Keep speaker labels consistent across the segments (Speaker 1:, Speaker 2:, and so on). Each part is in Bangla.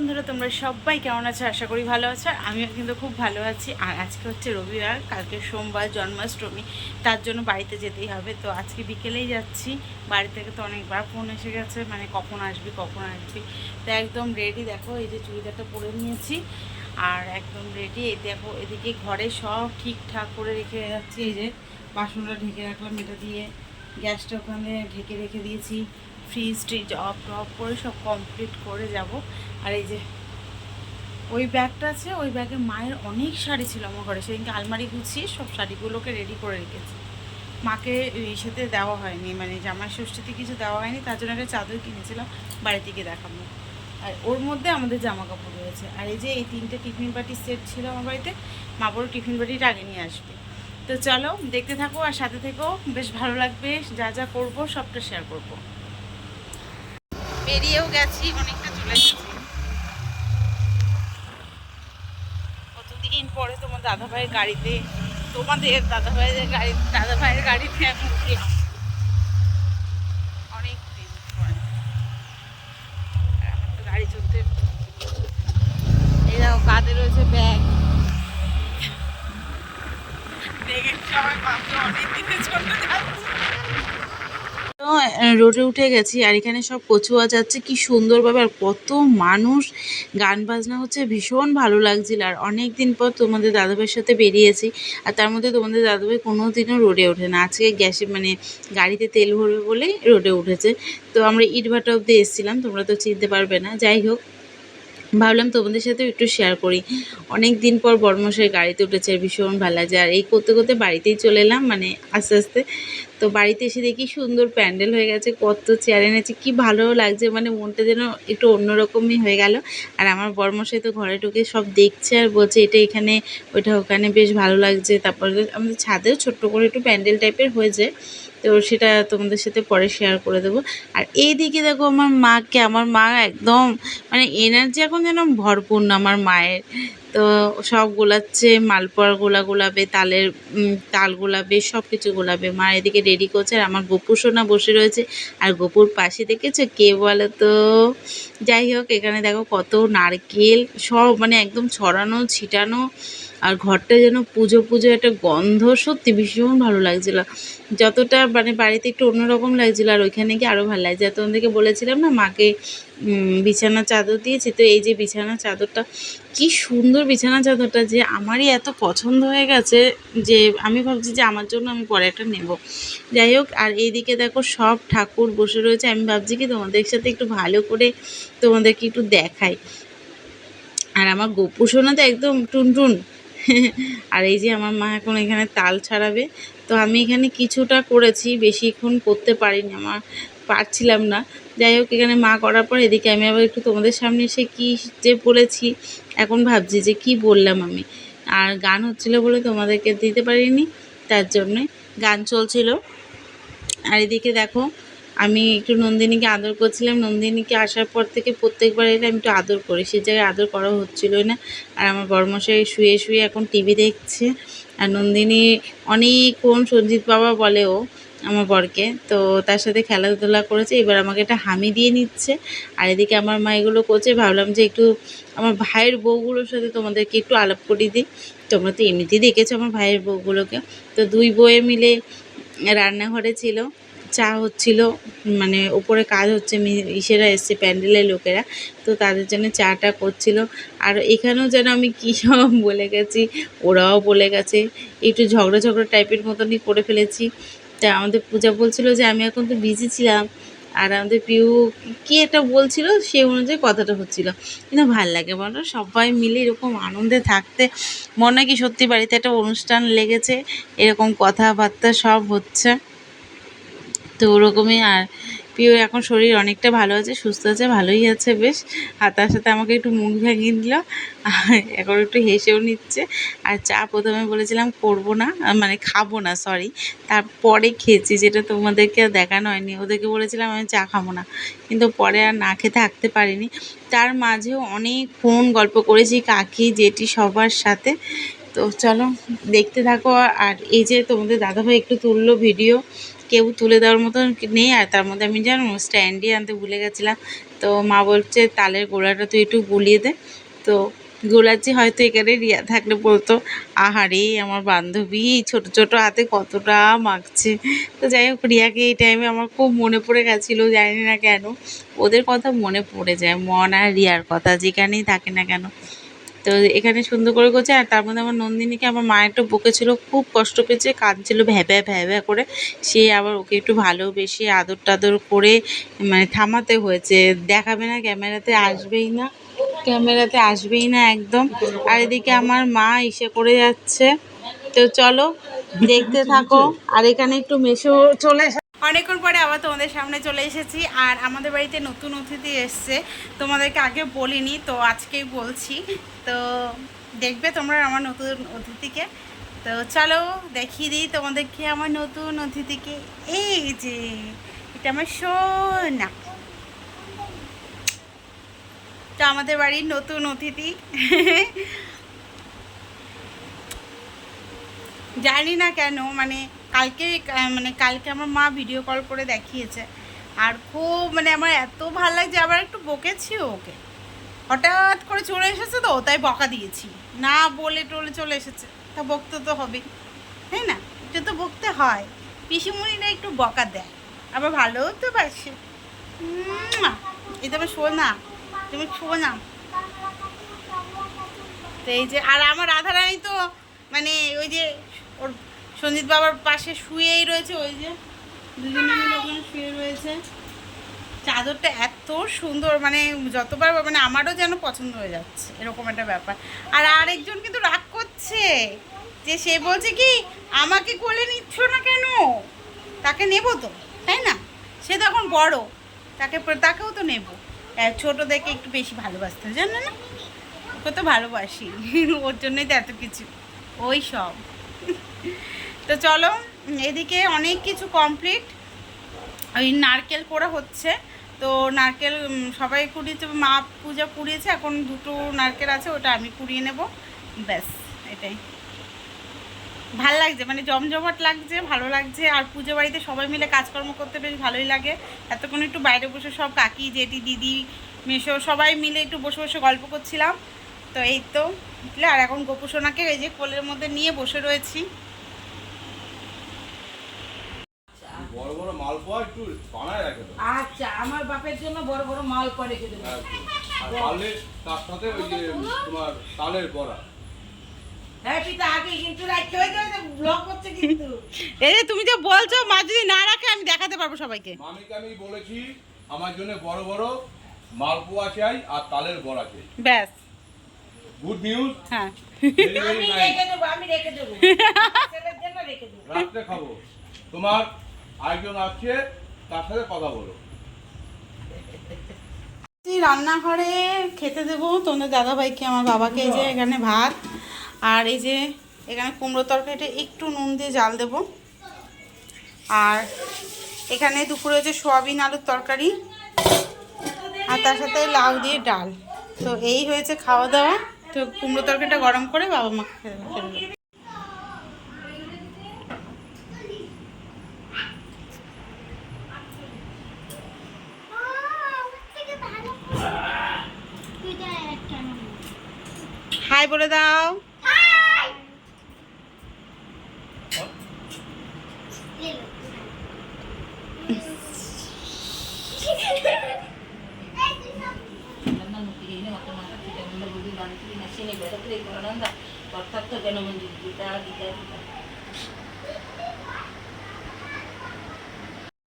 Speaker 1: বন্ধুরা, তোমরা সবাই কেমন আছো? আশা করি ভালো আছো। আর আমিও কিন্তু খুব ভালো আছি। আর আজকে হচ্ছে রবিবার, কালকে সোমবার, জন্মাষ্টমী, তার জন্য বাড়িতে যেতেই হবে। তো আজকে বিকেলেই যাচ্ছি। বাড়ি থেকে তো অনেকবার ফোন এসে গেছে মানে কখন আসবি কখন আসবি। তো একদম রেডি দেখো, এই যে চুড়িদারটা পরে নিয়েছি। আর একদম রেডি এই দেখো, এদিকে ঘরে সব ঠিকঠাক করে রেখে যাচ্ছি। এই যে বাসনটা ঢেকে রাখলাম, এটা দিয়ে গ্যাসটা ওখানে ঢেকে রেখে দিয়েছি। ফ্রিজ ট্রিজ অফ টফ করে সব কমপ্লিট করে যাব। আর এই যে ওই ব্যাগটা আছে, ওই ব্যাগে মায়ের অনেক শাড়ি ছিল আমার ঘরে। সেদিনকে আলমারি গুছিয়ে সব শাড়িগুলোকে রেডি করে রেখেছি। মাকে ইসেতে দেওয়া হয়নি মানে জামাই ষষ্ঠীতে কিছু দেওয়া হয়নি, তার জন্য একটা চাদর কিনেছিলাম বাড়ি থেকে দেখাবো। আর ওর মধ্যে আমাদের জামা কাপড় রয়েছে। আর এই যে এই তিনটে টিফিন বাটির সেট ছিল আমার বাড়িতে, মা বড় টিফিন বাটিটা আগে নিয়ে আসবে। তো চলো, দেখতে থাকো আর সাথে থেকেও বেশ ভালো লাগবে, যা যা করব সবটা শেয়ার করব। বেরিয়েও গেছি, অনেকটা চলে গেছি। কতদিন পরে তোমার দাদা ভাইয়ের গাড়িতে, তোমাদের দাদা ভাইয়ের গাড়ি দাদা ভাইয়ের গাড়িতে আমি উঠলাম। অনেক দিন পরে। আমার তো গাড়ি চলতে দেখো কাঁধে রয়েছে ব্যাগ। ব্যাগের সবাই ভাবছে অনেক দিনের জন্য যাচ্ছি। রোডে উঠে গেছি আর এখানে সব কচুয়া যাচ্ছে। কি সুন্দরভাবে আর কত মানুষ গান বাজনা হচ্ছে, ভীষণ ভালো লাগছিল। আর অনেক দিন পর তোমাদের দাদাভাইয়ের সাথে বেরিয়েছি আর তার মধ্যে তোমাদের দাদাভাই কোনো দিনও রোডে ওঠে না। আজকে গ্যাসে মানে গাড়িতে তেল ভরবে বলেই রোডে উঠেছে। তো আমরা ইটভাটা অব্দি এসেছিলাম, তোমরা তো চিনতে পারবে না। যাই হোক ভাবলাম তোমাদের সাথে একটু শেয়ার করি। অনেক দিন পর বর্মশের গাড়িতে উঠেছে, ভীষণ ভালো লাগছে। আর এই করতে করতে বাড়িতেই চলে এলাম মানে আস্তে আস্তে। তো বাড়িতে এসে দেখি সুন্দর প্যান্ডেল হয়ে গেছে, কত চেয়ার এনেছে, কি ভালো লাগছে মানে মনটা যেন একটু অন্যরকমই হয়ে গেল। আর আমার বর্মশাই তো ঘরে ঢুকে সব দেখছে আর বলছে, এটা এখানে ওইটা ওখানে, বেশ ভালো লাগছে। তারপরে আমাদের ছাদেও ছোট্ট করে একটু প্যান্ডেল টাইপের হয়েছে। তো সেটা তোমাদের সাথে পরে শেয়ার করে দেবো। আর এইদিকে দেখো আমার মাকে, আমার মা একদম মানে এনার্জি এখন যেন ভরপুর না আমার মায়ের। তো সব গোলাচ্ছে, মালপোয়ার গোলা গোলাবে, তালের তাল গোলাবে সব কিছু গোলাবে। মা এদিকে রেডি করছে আর আমার গোপুর সোনা বসে রয়েছে। আর গোপুর পাশে দেখেছ কে বলো তো? যাই হোক, এখানে দেখো কত নারকেল, সব মানে একদম ছড়ানো, ছিটানো। আর ঘরটা যেন পুজো পুজো একটা গন্ধ সত্যি ভীষণ ভালো লাগছিল। যতটা মানে বাড়িতে একটু অন্যরকম লাগছিল আর ওইখানে গিয়ে আরও ভালো লাগছে। আর তোমাদেরকে বলেছিলাম না, মাকে বিছানা চাদর দিয়েছি। তো এই যে বিছানা চাদরটা, কি সুন্দর বিছানা চাদরটা যে আমারই এত পছন্দ হয়ে গেছে যে আমি ভাবছি যে আমার জন্য আমি পরে একটা নেব। যাই হোক, আর এইদিকে দেখো সব ঠাকুর বসে রয়েছে। আমি ভাবছি কি তোমাদের সাথে একটু ভালো করে তোমাদেরকে একটু দেখাই। আর আমার গোপু সোনা তো একদম টুনটুন। আর এই যে আমার মা এখন এখানে তাল ছাড়াবে, তো আমি এখানে কিছুটা করেছি, বেশিক্ষণ করতে পারিনি, আমার পারছিলাম না। যাই হোক, এখানে মা করার পর এদিকে আমি আবার একটু তোমাদের সামনে এসে কী যে বলেছি, এখন ভাবছি যে কি বললাম আমি। আর গান হচ্ছিল বলে তোমাদেরকে দিতে পারিনি, তার জন্যে গান চলছিল। আর এদিকে দেখো আমি একটু নন্দিনীকে আদর করছিলাম। নন্দিনীকে আসার পর থেকে প্রত্যেকবার এলে আমি একটু আদর করি। সে জায়গায় আদর করা হচ্ছিলোই না। আর আমার বড়মশাই শুয়ে শুয়ে এখন টিভি দেখছে। আর নন্দিনী অনেকক্ষণ সঞ্জিত বাবা বলে ও, আমার বরকে। তো তার সাথে খেলাধুলা করেছে। এবার আমাকে একটা হামি দিয়ে নিচ্ছে। আর এদিকে আমার মা এগুলো করছে। ভাবলাম যে একটু আমার ভাইয়ের বউগুলোর সাথে তোমাদেরকে একটু আলাপ করিয়ে দিই। তোমরা তো এমনিতেই দেখেছ আমার ভাইয়ের বউগুলোকে। তো দুই বউয়ে মিলে রান্নাঘরে ছিল। চা হচ্ছিল মানে ওপরে কাজ হচ্ছে ইসেরা এসছে, প্যান্ডেলের লোকেরা, তো তাদের জন্য চাটা করছিল। আর এখানেও যেন আমি কী সব বলে গেছি, ওরাও বলে গেছে, একটু ঝগড়া ঝগড়া টাইপের মতনই করে ফেলেছি। তা আমাদের পূজা বলছিল যে, আমি এখন তো বিজি ছিলাম। আর আমাদের পিউ কী একটা বলছিল সেই অনুযায়ী কথাটা হচ্ছিল। কিন্তু ভালো লাগে বলো, সবাই মিলে এরকম আনন্দে থাকতে, মনে হয় কি সত্যি বাড়িতে একটা অনুষ্ঠান লেগেছে, এরকম কথাবার্তা সব হচ্ছে। তো ওরকমই। আর প্রিয়, এখন শরীর অনেকটা ভালো আছে, সুস্থ আছে, ভালোই আছে বেশ। আর তার সাথে আমাকে একটু মুখ ভেঙে দিল। এখন একটু হেসেও নিচ্ছে। আর চা প্রথমে বলেছিলাম করব না মানে খাব না সরি তারপরে খেয়েছি, যেটা তোমাদেরকে দেখানো হয়নি। ওদেরকে বলেছিলাম আমি চা খাব না। কিন্তু পরে আর না খেতে থাকতে পারিনি। তার মাঝেও অনেক ফোন গল্প করেছি কাকি, জেঠি সবার সাথে। তো চলো, দেখতে থাকো। আর এই যে তোমাদের দাদাভাই একটু তুললো ভিডিও কেউ তুলে দেওয়ার মতন নেই, আর তার মধ্যে আমি জানো স্ট্যান্ডই আনতে ভুলে গেছিলাম। তো মা বলছে, তালের গোড়াটা তুই একটু গুলিয়ে দে। তো গোলাচ্ছি হয়তো এখানে রিয়া থাকলে বলতো, আহারে, আমার বান্ধবী, ছোট ছোট হাতে কতটা মাখছে। তো যাই হোক, রিয়াকে এই টাইমে আমার খুব মনে পড়ে গেছিল, জানি না কেন। ওদের কথা মনে পড়ে যায়, মন আর রিয়ার কথা, যেখানেই থাকে না কেন। তো এখানে সুন্দর করে করছে আর তার মধ্যে আমার নন্দিনীকে আমার মা একটু বকেছিল, খুব কষ্ট পেয়েছে, কাঁদছিল ভ্যাভ্যা ভ্যাভ্যা করে। সে আবার ওকে একটু ভালোবেসে আদর টাদর করে মানে থামাতে হয়েছে। দেখাবে না, ক্যামেরাতে আসবেই না, ক্যামেরাতে আসবেই না একদম। আর এদিকে আমার মা ইসে করে যাচ্ছে। তো চলো, দেখতে থাকো। আর এখানে একটু মেশো চলে অনেকক্ষণ পরে আবার তোমাদের সামনে চলে এসেছি, আর আমাদের বাড়িতে নতুন অতিথি এসছে। তোমাদেরকে আগে বলিনি, তো আজকেই বলছি। তো দেখবে তোমরা আমার নতুন অতিথিকে। তো চলো দেখিয়ে দিই তোমাদেরকে আমার নতুন অতিথিকে। এই যে, এটা আমার সোনা। তো আমাদের বাড়ির নতুন অতিথি। জানি না কেন মানে কালকে মানে কালকে আমার মা ভিডিও কল করে দেখিয়েছে। আর খুব মানে আমার এত ভালো লাগছে আবার একটু বকেছি ওকে। হঠাৎ করে চলে এসেছে তো তাই বকা দিয়েছি। না বলে টলে চলে এসেছে। তা বকতে তো হবেই তাই না? এটা তো বকতে হয়। পিসিমণিরা একটু বকা দেয়। আবার ভালোও তো উম্মা, এটা আমার শোনা তুমি শোনা তো এই যে আর আমার রাধারানী তো মানে ওই যে ওর সঞ্জিত বাবার পাশে শুয়েই রয়েছে, ওই যে শুয়ে রয়েছে। চাদরটা এত সুন্দর মানে যতবার মানে আমারও যেন পছন্দ হয়ে যাচ্ছে, এরকম একটা ব্যাপার। আর আরেকজন কিন্তু রাগ করছে, যে সে বলছে কি, আমাকে কোলে নিচ্ছ না কেন? তাকে নেব তো, তাই না? সে তো এখন বড়, তাকে তাকেও তো নেব। ছোট দেখে একটু বেশি ভালোবাসতে, জানো না? ওকে তো ভালোবাসি, ওর জন্যই তো এত কিছু, ওই সব। তো চলো এদিকে অনেক কিছু কমপ্লিট ওই নারকেল পোড়া হচ্ছে। তো নারকেল সবাই কুড়িয়েছে, মা পূজা কুড়িয়েছে এখন দুটো নারকেল আছে, ওটা আমি কুড়িয়ে নেব। ব্যাস, এটাই। ভালো লাগছে মানে জমজমাট লাগছে, ভালো লাগছে, আর পুজো বাড়িতে সবাই মিলে কাজকর্ম করতে বেশ ভালোই লাগে। এতক্ষণ একটু বাইরে বসে সব কাকি, জেঠি, দিদি, মেশো, সবাই মিলে একটু বসে বসে গল্প করছিলাম। তো এই তো, আর এখন গোপুসোনাকে এই যে কোলের মধ্যে নিয়ে বসে রয়েছি।
Speaker 2: বড় বড় মালপোয়া একটু বানায় রাখে তো
Speaker 3: আচ্ছা আমার বাপের জন্য বড় বড় মাল করে রেখে দেবো।
Speaker 2: আর পারলে তার সাথে ওই যে তোমার তালের বড়া।
Speaker 3: হ্যাঁ আগে কিন্তু রাখতে হয়ে যাবে ব্লক করছে কিন্তু।
Speaker 1: এই যে তুমি যে বলছো মা যদি না রাখে আমি দেখাতে পারব সবাইকে।
Speaker 2: মামিকে আমি বলেছি আমার জন্য বড় বড় মালপোয়া চাই আর তালের বড়া চাই।
Speaker 1: ব্যাস।
Speaker 2: গুড নিউজ
Speaker 1: হ্যাঁ।
Speaker 3: আমি রেখে দেবো আমি রেখে দেবো। ছেলের জন্য রেখে দেবো।
Speaker 2: রাত্রে খাব। তোমার আরেকজন আসছে, তার সাথে কথা বলো।
Speaker 1: রান্নাঘরে খেতে দেবো, তোমাদের দাদাভাইকে, আমার বাবাকে, এই যে এখানে ভাত, আর এই যে এখানে কুমড়ো তরকারিটা, একটু নুন দিয়ে জাল দেবো। আর এখানে দুপুরে হচ্ছে সোয়াবিন আলুর তরকারি, আর তার সাথে লাউ দিয়ে ডাল। তো এই হয়েছে খাওয়া দাওয়া। তো কুমড়ো তরকারিটা গরম করে বাবা মাকে খেতে বলে দাও।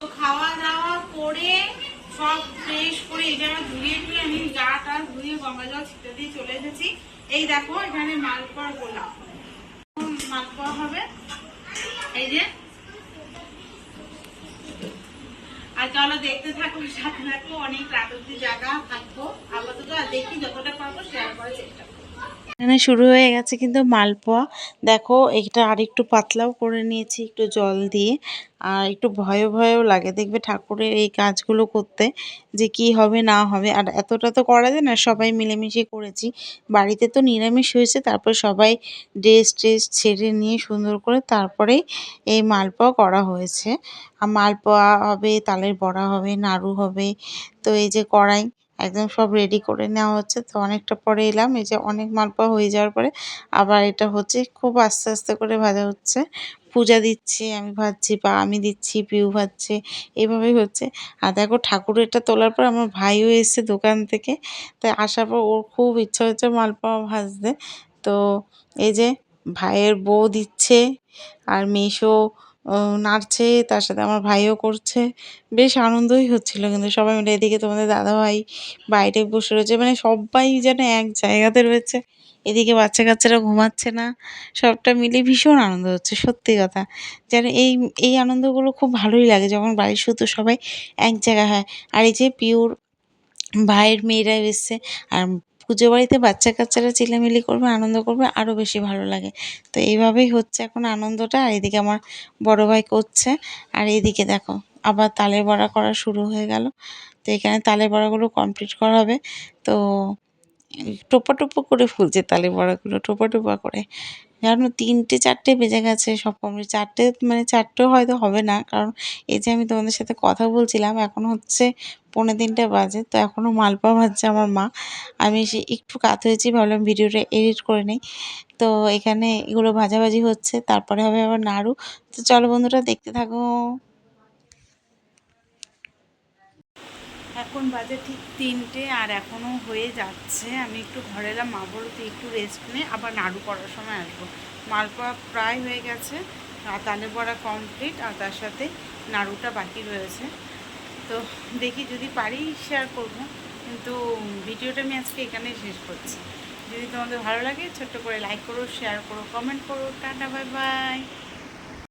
Speaker 1: তো খাওয়া দাওয়া করে সব ফ্রেশ করে এই জায়গায় ধুয়ে টুয়ে আমি গা টা ধুয়ে গঙ্গা জল ছিটে দিয়ে চলে এসেছি এই দেখো, এখানে মালপোয়া গোলাপ। মালপোয়া হবে। এই যে। আর চলো দেখতে থাকো, সাথে থাকো, অনেক রাত অব্দি জায়গা থাকব। আপাতত আর দেখি যতটা পারব শেয়ার করার চেষ্টা করব। এখানে শুরু হয়ে গেছে কিন্তু মালপোয়া। দেখো, এটা আর একটু পাতলাও করে নিয়েছি একটু জল দিয়ে। আর একটু ভয়ও ভয়ও লাগে দেখবে ঠাকুরের এই কাজগুলো করতে, যে কি হবে না হবে। আর এতটা তো করা যায় না, সবাই মিলেমিশে করেছি। বাড়িতে তো নিরামিষ হয়েছে, তারপর সবাই ড্রেস ট্রেস ছেড়ে নিয়ে সুন্দর করে তারপরেই এই মালপোয়া করা হয়েছে। আর মালপোয়া হবে, তালের বড়া হবে, নাড়ু হবে, তো এই যে কড়াই একদম সব রেডি করে নেওয়া হচ্ছে। তো অনেকটা পরে এলাম, এই যে অনেক মালপোয়া হয়ে যাওয়ার পরে আবার এটা হচ্ছে খুব আস্তে আস্তে করে ভাজা হচ্ছে। পূজা দিচ্ছে, আমি ভাজছি বা আমি দিচ্ছি, পিউ ভাজছে, এভাবেই হচ্ছে। আর দেখো ঠাকুরেরটা তোলার পর আমার ভাইও এসেছে দোকান থেকে, তাই আসার পর ওর খুব ইচ্ছা হচ্ছে মালপোয়া ভাজতে। তো এই যে ভাইয়ের বউ দিচ্ছে, আর মেসো নাড়ছে তার সাথে আমার ভাইও করছে। বেশ আনন্দই হচ্ছিল কিন্তু সবাই মিলে। এদিকে তোমাদের দাদাভাই বাইরে বসে রয়েছে। মানে সবাই যেন এক জায়গাতে রয়েছে। এদিকে বাচ্চা কাচ্চারা ঘুমাচ্ছে না। সবটা মিলে ভীষণ আনন্দ হচ্ছে, সত্যি কথা। যেন এই এই আনন্দগুলো খুব ভালোই লাগে যখন বাড়ির শুধু সবাই এক জায়গায় হয়। আর এই যে পিওর ভাইয়ের মেয়েরা এসছে, আর পুজো বাড়িতে বাচ্চা কাচ্চারা চিলেমিলি করবে, আনন্দ করবে আরও বেশি ভালো লাগে। তো এইভাবেই হচ্ছে এখন আনন্দটা, আর এদিকে আমার বড়ো ভাই করছে। আর এদিকে দেখো, আবার তালের বড়া করা শুরু হয়ে গেল। তো এখানে তালের বড়াগুলো কমপ্লিট করা হবে। তো টোপা টোপা করে ফুলছে তালের বড়াগুলো, টোপা টোপা করে। জানো তিনটে, চারটে বেজে গেছে সব কমপ্লিট। চারটে মানে চারটেও হয়তো হবে না, কারণ এই যে আমি তোমাদের সাথে কথা বলছিলাম, এখন হচ্ছে পৌনে তিনটে বাজে, তো এখনও মালপোয়া ভাজছে আমার মা। আমি সে একটু কাত হয়েছি, ভাবলাম ভিডিওটা এডিট করে নিই। তো এখানে এগুলো ভাজাভাজি হচ্ছে, তারপরে হবে আবার নাড়ু। তো চলো বন্ধুরা, দেখতে থাকো। এখন বাজে ঠিক তিনটে আর এখনও হয়ে যাচ্ছে। আমি একটু ঘরে এলাম, মা বলল, তুই একটু রেস্ট নে, আবার নাড়ু করার সময় আসব। মালপোয়া প্রায় হয়ে গেছে, আর তালে বড়া কমপ্লিট আর তার সাথে নাড়ুটা বাকি রয়েছে। তো দেখি যদি পারি শেয়ার করব, কিন্তু ভিডিওটা আমি আজকে এখানেই শেষ করছি। যদি তোমাদের ভালো লাগে, ছোট্ট করে লাইক করো শেয়ার করো কমেন্ট করো। Tata bye bye